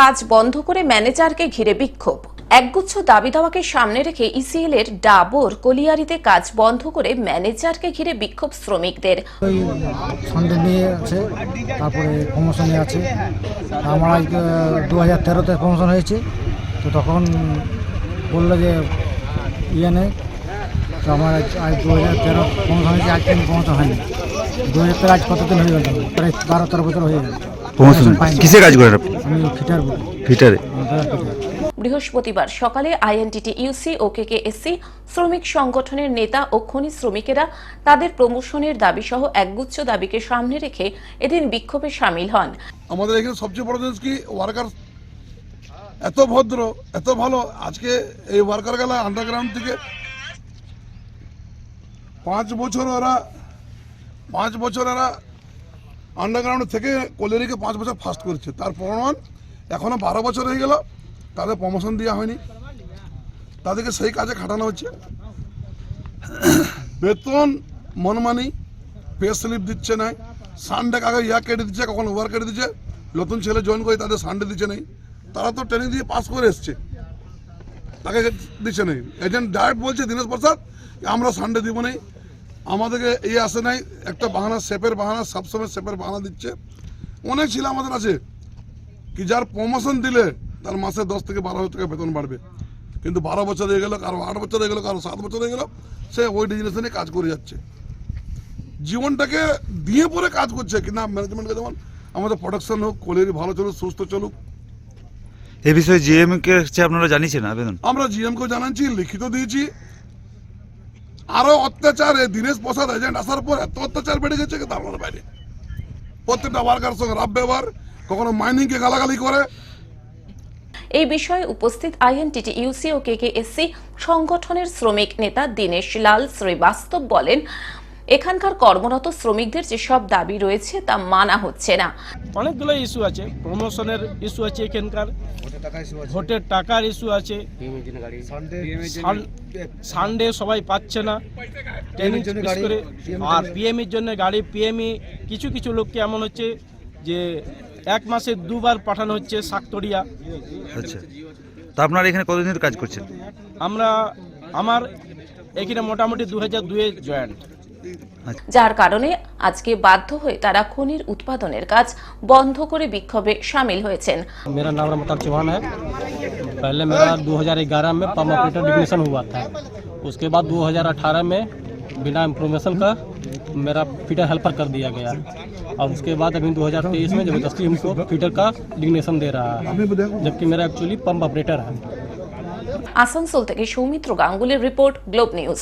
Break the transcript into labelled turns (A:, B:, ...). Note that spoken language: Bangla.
A: কাজ বন্ধ করে ম্যানেজারকে ঘিরে বিক্ষোভ। একগুচ্ছ দাবি দাওয়াকে সামনে রেখে ইসিএল এর ডাবর কলিয়ারিতে কাজ বন্ধ করে ম্যানেজারকে ঘিরে বিক্ষোভ শ্রমিকদের।
B: তারপরে প্রমোশনে আছে। আমার আজ দু হাজার তেরোতে প্রমোশন হয়েছে, তো তখন বলল যে ইয়ে নেই। তো আমার আজ দু হাজার তেরো প্রমোশন হয়েছে আজ কিন্তু প্রমোশন হয়নি। দু হাজার তেরো আজ কতদিন হয়ে গেল? প্রায় বারো তেরো বছর হয়ে গেল।
C: প্রমোশন। কিসে কাজ করেন আপনি?
B: ফিটারে।
A: বৃহস্পতিবার সকালে আইএনটিটি ইউসি ও কেকেএসসি শ্রমিক সংগঠনের নেতা ও খনি শ্রমিকেরা তাদের প্রমোশনের দাবি সহ একগুচ্ছ দাবিকে সামনে রেখে এদিন বিক্ষোভে সামিল হন।
D: আমাদের এখানে সবচেয়ে বড় জিনিস কি ওয়ার্কার এত ভদ্র এত ভালো আজকে এই ওয়ার্কার গেলা আন্ডারগ্রাউন্ড থেকে পাঁচ বছর ওরা পাঁচ বছর ওরা আন্ডারগ্রাউন্ড থেকে কলেরিকে পাঁচ বছর ফার্স্ট করেছে। তার প্রমাণ এখনও বারো বছর হয়ে গেল, তাদের প্রমোশন দেওয়া হয়নি। তাদেরকে সেই কাজে খাটানো হচ্ছে। বেতন, মনমানি পে স্লিপ দিচ্ছে না সানডে কাকে ইয়া কেটে দিচ্ছে, কখন ওভার কেটে দিচ্ছে, নতুন ছেলে জয়েন করে তাদের সানডে দিচ্ছে নেই। তারা তো ট্রেনিং দিয়ে পাস করে এসছে। তাকে দিচ্ছে নেই। এজেন্ট ডাইরেক্ট বলছে, দীনেশ প্রসাদ, আমরা সানডে দিব নেই। আমাদেরকে এই আসে নাই। একটা বাহানা সেপের বাহানা সবসময় সেপের বাহানা দিচ্ছে। অনেক ছিল আমাদের আছে কি যার প্রমোশন দিলে তার মাসে দশ থেকে বারো হাজার টাকা বেতন বাড়বে। কিন্তু বারো বছর হয়ে গেল কারও আট বছর হয়ে গেলো কারও সাত বছর হয়ে গেলো সে ওই ডিজিনেশনে কাজ করে যাচ্ছে। জীবনটাকে দিয়ে পরে কাজ করছে কি না ম্যানেজমেন্টকে যেমন আমাদের প্রোডাকশন হোক কোয়ালিটি ভালো চলুক সুস্থ চলুক।
C: এ বিষয়ে জিএম কে আপনারা জানিয়েছেন আবেদন?
D: আমরা জিএম কেও জানাচ্ছি লিখিত দিয়েছি। আরও অত্যাচার দীনেশ প্রসাদ এজেন্ট আসার পর এত অত্যাচার বেড়ে গেছে ধারণার বাইরে। প্রত্যেকটা ওয়ার্কার সঙ্গে রাব ব্যবহার, কখনো মাইনিংকে গালাগালি করে।
A: এই বিষয়ে উপস্থিত আইএনটিটি ইউসি ও কেকেএসসি সংগঠনের শ্রমিক নেতা দীনেশ লাল শ্রীবাস্তব বলেন এখানকার কর্মরত শ্রমিকদের যেসব দাবি রয়েছে তা মানা হচ্ছে না।
E: অনেকগুলো ইস্যু আছে প্রমোশনের ইস্যু আছে এখানকার ভোটের টাকার ইস্যু আছে। সান- সানডে সবাই পাচ্ছে না। করে আর পিএমির জন্য গাড়ি পিএমই কিছু কিছু লোককে এমন হচ্ছে যে এক মাসে দুবার পাঠানো হচ্ছে শাকতরিয়া।
C: আচ্ছা। তা আপনারা এখানে কতদিন ধরে কাজ করছেন?
E: আমরা আমার এখানে মোটামুটি দু হাজার দুয়ে জয়েন্ট
A: যার কারণে আজকে বাধ্য হয়ে তারা খনির উৎপাদনের কাজ বন্ধ করে বিক্ষোভে সামিল হয়েছেন
F: मेरा नाम रमताब चौहान है पहले मेरा 2011 में पम्प ऑपरेटर डिग्नेशन हुआ था उसके बाद 2018 में बिना इंफॉर्मेशन का मेरा फीटर हेल्पर कर दिया गया और उसके बाद अभी 2023 में ज़बरदस्ती हमको फीटर का डिग्नेशन दे रहा है जबकि मेरा एक्चुअली पंप ऑपरेटर है
A: আসানসোল থেকে সৌমিত্র গাঙ্গুলির রিপোর্ট গ্লোব নিউজ